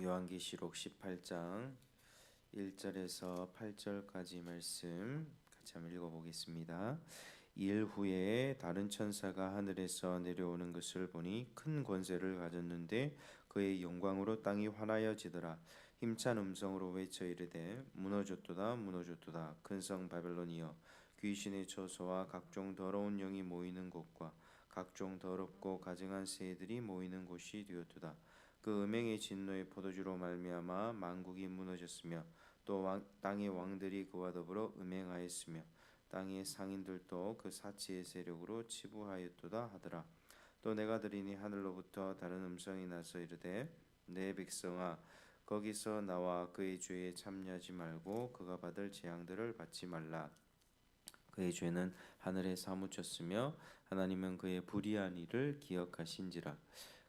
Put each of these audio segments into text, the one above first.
요한계시록 18장 1절에서 8절까지 말씀 같이 한번 읽어보겠습니다. 이일 후에 다른 천사가 하늘에서 내려오는 것을 보니 큰 권세를 가졌는데 그의 영광으로 땅이 환하여지더라. 힘찬 음성으로 외쳐 이르되 무너졌도다 무너졌도다 큰 성 바벨론이여 귀신의 처소와 각종 더러운 영이 모이는 곳과 각종 더럽고 가증한 새들이 모이는 곳이 되었도다. 그 음행의 진노의 포도주로 말미암아 만국이 무너졌으며 또 왕, 땅의 왕들이 그와 더불어 음행하였으며 땅의 상인들도 그 사치의 세력으로 치부하였도다 하더라. 또 내가 들으니 하늘로부터 다른 음성이 나서 이르되 내 백성아 거기서 나와 그의 죄에 참여하지 말고 그가 받을 재앙들을 받지 말라. 그의 죄는 하늘에 사무쳤으며 하나님은 그의 불의한 일을 기억하신지라.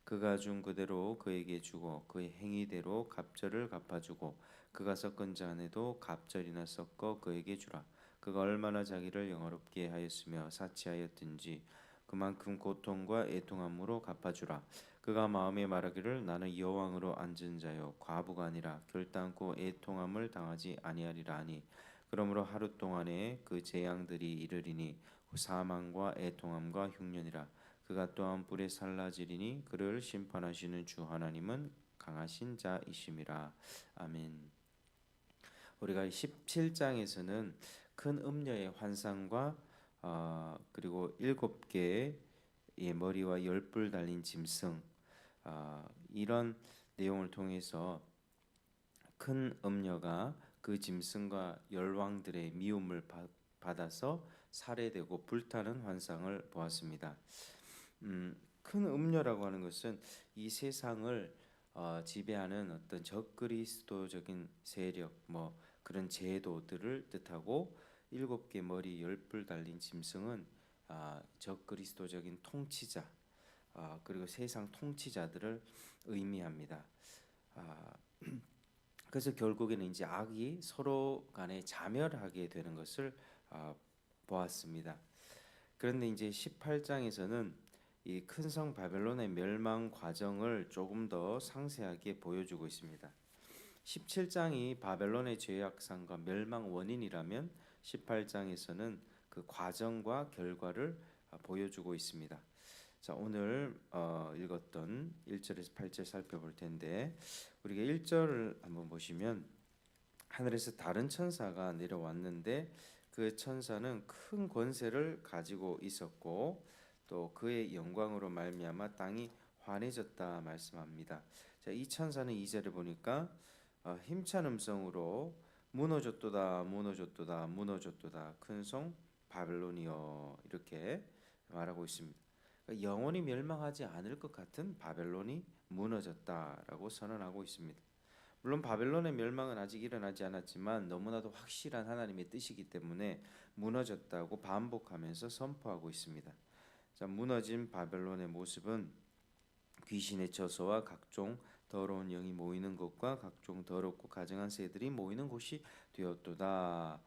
그가 준 그대로 그에게 주고 그의 행위대로 갑절을 갚아주고 그가 섞은 잔에도 갑절이나 섞어 그에게 주라. 그가 얼마나 자기를 영어롭게 하였으며 사치하였든지 그만큼 고통과 애통함으로 갚아주라. 그가 마음에 말하기를 나는 여왕으로 앉은 자요 과부가 아니라 결단코 애통함을 당하지 아니하리라 하니 그러므로 하루 동안에 그 재앙들이 이르리니 사망과 애통함과 흉년이라 그가 또한 불에 살라지리니 그를 심판하시는 주 하나님은 강하신 자이심이라 아멘. 우리가 17장에서는 큰 음녀의 환상과 어, 그리고 일곱 개의 머리와 열뿔 달린 짐승 어, 이런 내용을 통해서 큰 음녀가 그 짐승과 열왕들의 미움을 받아서 살해되고 불타는 환상을 보았습니다. 음, 큰 음료라고 하는 것은 이 세상을 어, 지배하는 어떤 적그리스도적인 세력, 뭐 그런 제도들을 뜻하고 일곱 개 머리 열뿔 달린 짐승은 아, 적그리스도적인 통치자, 아, 그리고 세상 통치자들을 의미합니다. 아, 그래서 결국에는 이제 악이 서로 간에 자멸하게 되는 것을 아, 보았습니다. 그런데 이제 18장에서는 이 큰 성 바벨론의 멸망 과정을 조금 더 상세하게 보여주고 있습니다. 17장이 바벨론의 죄악상과 멸망 원인이라면 18장에서는 그 과정과 결과를 보여주고 있습니다. 자, 오늘 어, 읽었던 1절에서 8절 살펴볼 텐데 우리가 1절을 한번 보시면 하늘에서 다른 천사가 내려왔는데 그 천사는 큰 권세를 가지고 있었고 또 그의 영광으로 말미암아 땅이 환해졌다 말씀합니다. 자, 이 천사는 2절에 보니까 어, 힘찬 음성으로 무너졌도다 무너졌도다 무너졌도다 큰 성 바벨론이여 이렇게 말하고 있습니다. 그러니까 영원히 멸망하지 않을 것 같은 바벨론이 무너졌다라고 선언하고 있습니다. 물론 바벨론의 멸망은 아직 일어나지 않았지만 너무나도 확실한 하나님의 뜻이기 때문에 무너졌다고 반복하면서 선포하고 있습니다. 자, 무너진 바벨론의 모습은 귀신의 처소와 각종 더러운 영이 모이는 곳과 각종 더럽고 가증한 새들이 모이는 곳이 되었도다.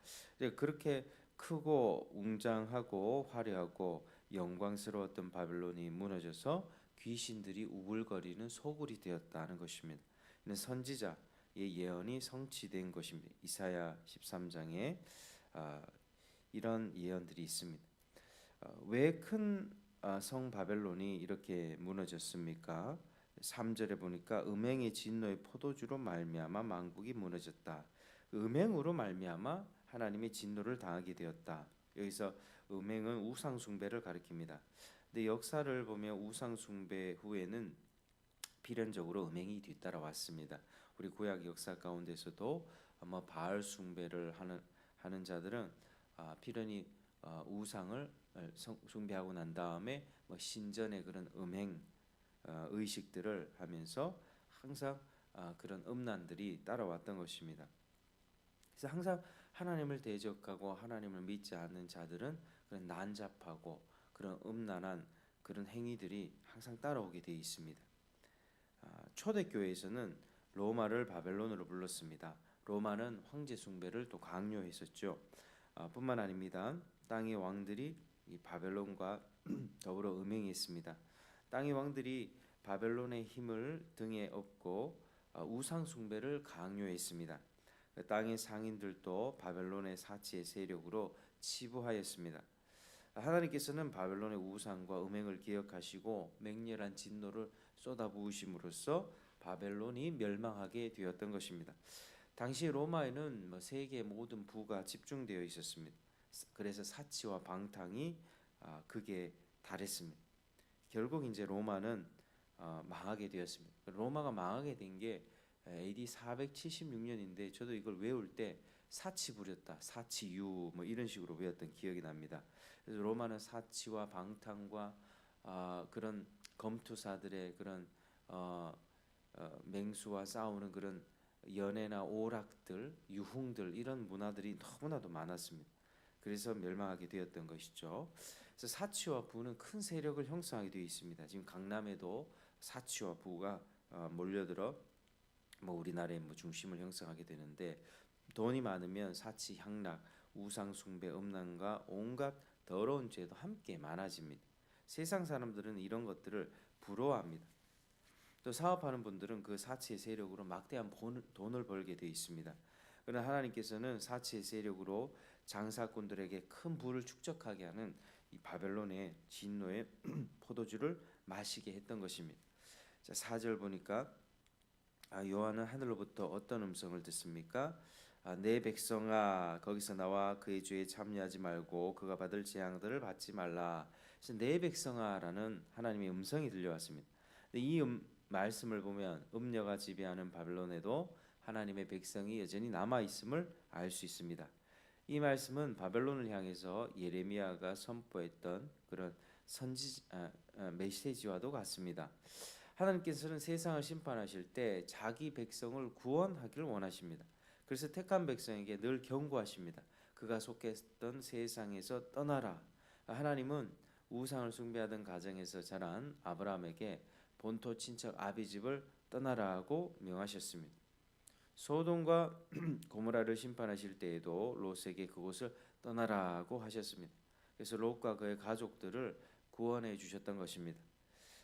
그렇게 크고 웅장하고 화려하고 영광스러웠던 바벨론이 무너져서 귀신들이 우글거리는 소굴이 되었다는 것입니다. 선지자의 예언이 성취된 것입니다. 이사야 13장에 아, 이런 예언들이 있습니다. 어, 왜큰성 아, 바벨론이 이렇게 무너졌습니까? 3절에 보니까 음행의 진노의 포도주로 말미암아 만국이 무너졌다. 음행으로 말미암아 하나님의 진노를 당하게 되었다. 여기서 음행은 우상 숭배를 가리킵니다. 근데 역사를 보면 우상 숭배 후에는 필연적으로 음행이 뒤따라왔습니다. 우리 구약 역사 가운데서도 아마 바알 숭배를 하는 하는 자들은 아, 필연히 어, 우상을 숭배하고 난 다음에 뭐 신전의 그런 음행 어, 의식들을 하면서 항상 어, 그런 음란들이 따라왔던 것입니다. 그래서 항상 하나님을 대적하고 하나님을 믿지 않는 자들은 그런 난잡하고 그런 음란한 그런 행위들이 항상 따라오게 되어 있습니다. 아, 초대교회에서는 로마를 바벨론으로 불렀습니다. 로마는 황제 숭배를 또 강요했었죠. 아, 뿐만 아닙니다. 땅의 왕들이 이 바벨론과 더불어 음행했습니다. 땅의 왕들이 바벨론의 힘을 등에 업고 어, 우상 숭배를 강요했습니다. 그 땅의 상인들도 바벨론의 사치의 세력으로 치부하였습니다. 하나님께서는 바벨론의 우상과 음행을 기억하시고 맹렬한 진노를 쏟아부으심으로써 바벨론이 멸망하게 되었던 것입니다. 당시 로마에는 뭐 세계 모든 부가 집중되어 있었습니다. 그래서 사치와 방탕이 아, 극에 달했습니다. 결국 이제 로마는 어, 망하게 되었습니다. 로마가 망하게 된 게 AD 476년인데 저도 이걸 외울 때 사치 부렸다, 사치유 뭐 이런 식으로 외웠던 기억이 납니다. 그래서 로마는 사치와 방탕과 아, 그런 검투사들의 그런 어, 어, 맹수와 싸우는 그런 연애나 오락들, 유흥들 이런 문화들이 너무나도 많았습니다. 그래서 멸망하게 되었던 것이죠. 그래서 사치와 부는 큰 세력을 형성하게 되어 있습니다. 지금 강남에도 사치와 부가 어, 몰려들어 뭐 우리나라의 뭐 중심을 형성하게 되는데 돈이 많으면 사치, 향락, 우상 숭배, 음란과 온갖 더러운 죄도 함께 많아집니다. 세상 사람들은 이런 것들을 부러워합니다. 또 사업하는 분들은 그 사치의 세력으로 막대한 돈을 벌게 되어 있습니다. 그러나 하나님께서는 사치의 세력으로 장사꾼들에게 큰 부를 축적하게 하는 이 바벨론의 진노의 포도주를 마시게 했던 것입니다. 자, 4절 보니까 아, 요한은 하늘로부터 어떤 음성을 듣습니까? 아, 내 백성아 거기서 나와 그의 죄에 참여하지 말고 그가 받을 재앙들을 받지 말라. 내 백성아라는 하나님의 음성이 들려왔습니다. 이 음, 말씀을 보면 음녀가 지배하는 바벨론에도 하나님의 백성이 여전히 남아 있음을 알 수 있습니다. 이 말씀은 바벨론을 향해서 예레미야가 선포했던 그런 선지 아, 아, 메시지와도 같습니다. 하나님께서는 세상을 심판하실 때 자기 백성을 구원하기를 원하십니다. 그래서 택한 백성에게 늘 경고하십니다. 그가 속했던 세상에서 떠나라. 하나님은 우상을 숭배하던 가정에서 자란 아브라함에게 본토 친척 아비 집을 떠나라고 명하셨습니다. 소돔과 고모라를 심판하실 때에도 롯에게 그곳을 떠나라고 하셨습니다. 그래서 롯과 그의 가족들을 구원해 주셨던 것입니다.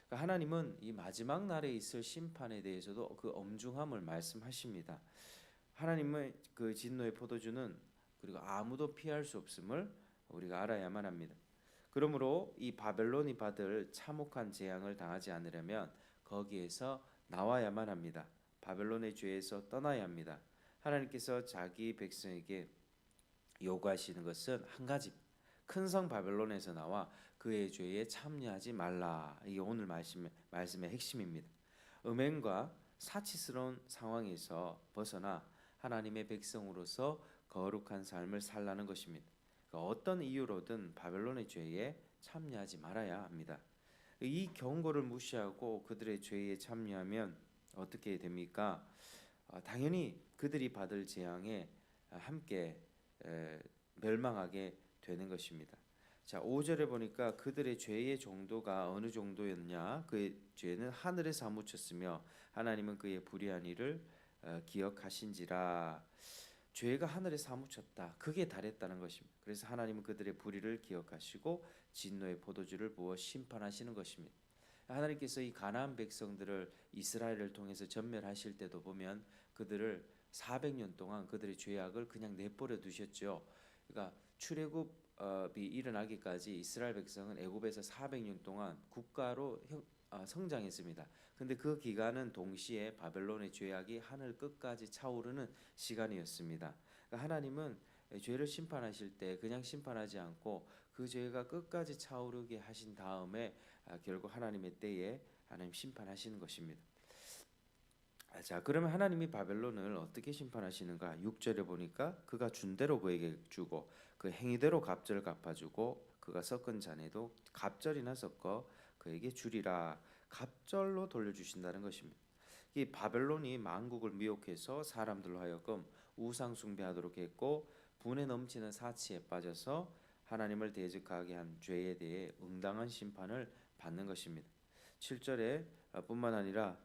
그러니까 하나님은 이 마지막 날에 있을 심판에 대해서도 그 엄중함을 말씀하십니다. 하나님의 그 진노의 포도주는 그리고 아무도 피할 수 없음을 우리가 알아야만 합니다. 그러므로 이 바벨론이 받을 참혹한 재앙을 당하지 않으려면 거기에서 나와야만 합니다. 바벨론의 죄에서 떠나야 합니다. 하나님께서 자기 백성에게 요구하시는 것은 한 가지 큰 성 바벨론에서 나와 그의 죄에 참여하지 말라. 이게 오늘 말씀 말씀의 핵심입니다. 음행과 사치스러운 상황에서 벗어나 하나님의 백성으로서 거룩한 삶을 살라는 것입니다. 그러니까 어떤 이유로든 바벨론의 죄에 참여하지 말아야 합니다. 이 경고를 무시하고 그들의 죄에 참여하면 어떻게 됩니까? 어, 당연히 그들이 받을 재앙에 함께 에, 멸망하게 되는 것입니다. 자, 5절에 보니까 그들의 죄의 정도가 어느 정도였냐? 그의 죄는 하늘에 사무쳤으며 하나님은 그의 불의한 일을 어, 기억하신지라. 죄가 하늘에 사무쳤다. 그게 달했다는 것입니다. 그래서 하나님은 그들의 불의를 기억하시고 진노의 포도주를 부어 심판하시는 것입니다. 하나님께서 이 가나안 백성들을 이스라엘을 통해서 전멸하실 때도 보면 그들을 400년 동안 그들의 죄악을 그냥 내버려 두셨죠. 그러니까 출애굽 이 일어나기까지 이스라엘 백성은 애굽에서 400년 동안 국가로 아, 성장했습니다. 근데 그 기간은 동시에 바벨론의 죄악이 하늘 끝까지 차오르는 시간이었습니다. 그러니까 하나님은 죄를 심판하실 때 그냥 심판하지 않고 그 죄가 끝까지 차오르게 하신 다음에 아, 결국 하나님의 때에 하나님 심판하시는 것입니다. 아, 자, 그러면 하나님이 바벨론을 어떻게 심판하시는가? 6절에 보니까 그가 준 대로 그에게 주고 그 행위대로 갑절을 갚아주고 그가 섞은 잔에도 갑절이나 섞어 그에게 주리라 갑절로 돌려주신다는 것입니다. 이 바벨론이 만국을 미혹해서 사람들로 하여금 우상 숭배하도록 했고 분에 넘치는 사치에 빠져서 하나님을 대적하게 한 죄에 대해 응당한 심판을 받는 것입니다. 7절에 뿐만 아니라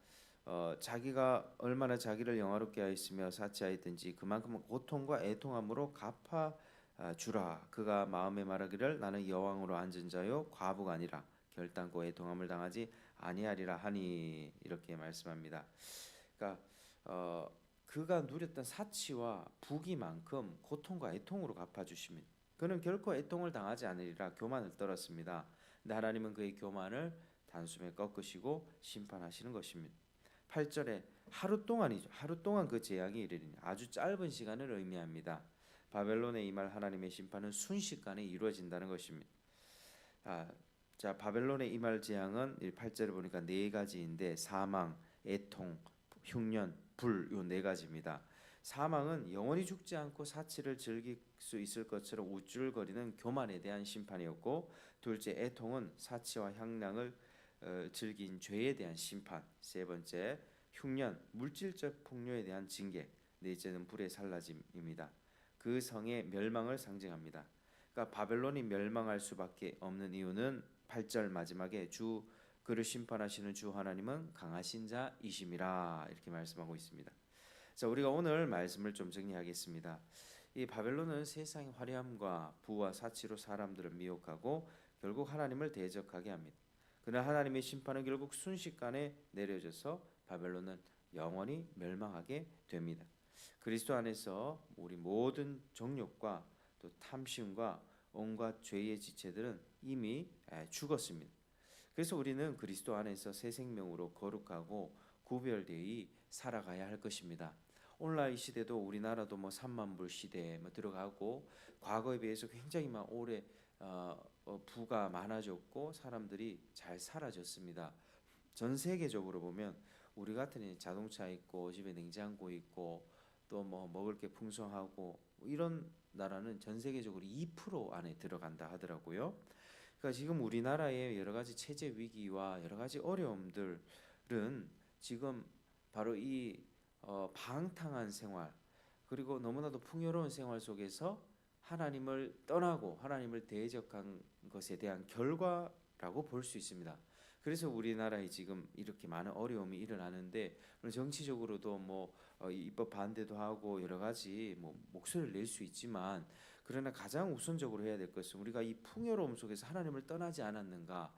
어, 자기가 얼마나 자기를 영화롭게 하였으며 사치하였든지 그만큼 고통과 애통함으로 갚아 아, 주라. 그가 마음에 말하기를 나는 여왕으로 앉은 자요 과부가 아니라 결단코 애통함을 당하지 아니하리라 하니 이렇게 말씀합니다. 그러니까 어, 그가 누렸던 사치와 부귀만큼 고통과 애통으로 갚아주십니다. 그는 결코 애통을 당하지 않으리라 교만을 떨었습니다. 근데 하나님은 그의 교만을 단숨에 꺾으시고 심판하시는 것입니다. 8절에 하루 동안이죠. 하루 동안 그 재앙이 이르리니 아주 짧은 시간을 의미합니다. 바벨론에 임할 하나님의 심판은 순식간에 이루어진다는 것입니다. 아, 자 바벨론에 임할 재앙은 8절에 보니까 네 가지인데 사망, 애통, 흉년, 불 요 네 가지입니다. 사망은 영원히 죽지 않고 사치를 즐길 수 있을 것처럼 우쭐거리는 교만에 대한 심판이었고 둘째 애통은 사치와 향락을 어, 즐긴 죄에 대한 심판 세 번째 흉년 물질적 폭력에 대한 징계 넷째는 불의 살라짐입니다. 그 성의 멸망을 상징합니다. 그러니까 바벨론이 멸망할 수밖에 없는 이유는 8절 마지막에 주 그를 심판하시는 주 하나님은 강하신 자이심이라 이렇게 말씀하고 있습니다. 자, 우리가 오늘 말씀을 좀 정리하겠습니다. 이 바벨론은 세상의 화려함과 부와 사치로 사람들을 미혹하고 결국 하나님을 대적하게 합니다. 그러나 하나님의 심판은 결국 순식간에 내려져서 바벨론은 영원히 멸망하게 됩니다. 그리스도 안에서 우리 모든 정욕과 또 탐심과 온갖 죄의 지체들은 이미 죽었습니다. 그래서 우리는 그리스도 안에서 새 생명으로 거룩하고 구별되이 살아가야 할 것입니다. 오늘날 이 시대도 우리나라도 뭐 3만 불 시대에 뭐 들어가고 과거에 비해서 굉장히 막 오래 어, 어, 부가 많아졌고 사람들이 잘 살아졌습니다. 전 세계적으로 보면 우리 같은 자동차 있고 집에 냉장고 있고 또 뭐 먹을 게 풍성하고 이런 나라는 전 세계적으로 2% 안에 들어간다 하더라고요. 그러니까 지금 우리나라의 여러 가지 체제 위기와 여러 가지 어려움들은 지금 바로 이 어, 방탕한 생활 그리고 너무나도 풍요로운 생활 속에서 하나님을 떠나고 하나님을 대적한 것에 대한 결과라고 볼 수 있습니다. 그래서 우리나라에 지금 이렇게 많은 어려움이 일어나는데 정치적으로도 뭐 어, 입법 반대도 하고 여러 가지 뭐 목소리를 낼 수 있지만 그러나 가장 우선적으로 해야 될 것은 우리가 이 풍요로움 속에서 하나님을 떠나지 않았는가,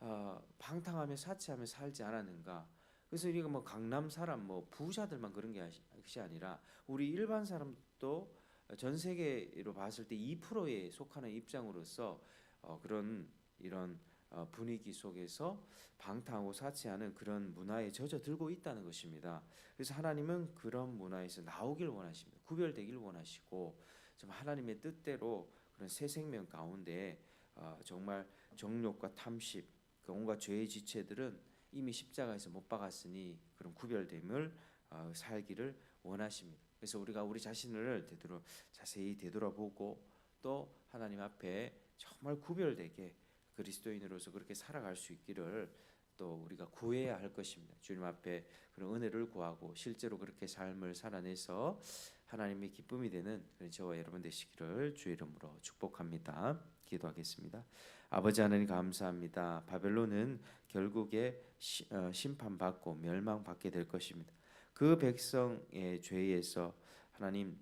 어, 방탕하며 사치하며 살지 않았는가. 그래서 우리가 뭐 강남 사람, 뭐 부자들만 그런 게 것이 아니라 우리 일반 사람도 전 세계로 봤을 때 2%에 속하는 입장으로서 어, 그런 이런 어, 분위기 속에서 방탕하고 사치하는 그런 문화에 젖어들고 있다는 것입니다. 그래서 하나님은 그런 문화에서 나오길 원하십니다. 구별되길 원하시고 좀 하나님의 뜻대로 그런 새 생명 가운데 어, 정말 정욕과 탐심, 그 온갖 죄의 지체들은 이미 십자가에서 못 박았으니 그런 구별됨을 어, 살기를 원하십니다. 그래서 우리가 우리 자신을 되돌아 자세히 되돌아보고 또 하나님 앞에 정말 구별되게 그리스도인으로서 그렇게 살아갈 수 있기를 또 우리가 구해야 할 것입니다. 주님 앞에 그런 은혜를 구하고 실제로 그렇게 삶을 살아내서 하나님의 기쁨이 되는 저와 여러분 되시기를 주 이름으로 축복합니다. 기도하겠습니다. 아버지 하나님 감사합니다. 바벨론은 결국에 시, 어, 심판받고 멸망받게 될 것입니다. 그 백성의 죄에서 하나님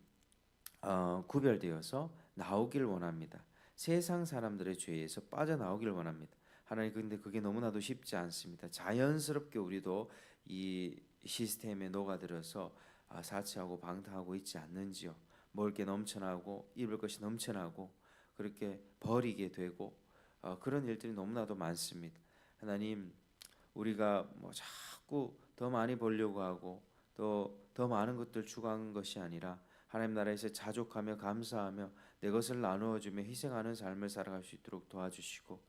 어, 구별되어서 나오길 원합니다. 세상 사람들의 죄에서 빠져나오길 원합니다. 하나님 근데 그게 너무나도 쉽지 않습니다. 자연스럽게 우리도 이 시스템에 녹아들어서 아, 사치하고 방탕하고 있지 않는지요. 먹을 게 넘쳐나고 입을 것이 넘쳐나고 그렇게 버리게 되고 어, 그런 일들이 너무나도 많습니다. 하나님 우리가 뭐 자꾸 더 많이 벌려고 하고 또 더 많은 것들 추구한 것이 아니라 하나님 나라에서 자족하며 감사하며 내 것을 나누어 주며 희생하는 삶을 살아갈 수 있도록 도와주시고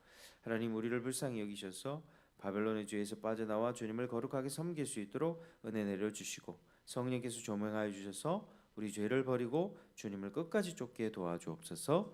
하나님 우리를 불쌍히 여기셔서 바벨론의 죄에서 빠져나와 주님을 거룩하게 섬길 수 있도록 은혜 내려 주시고 성령께서 조명하여 주셔서 우리 죄를 버리고 주님을 끝까지 쫓게 도와주옵소서.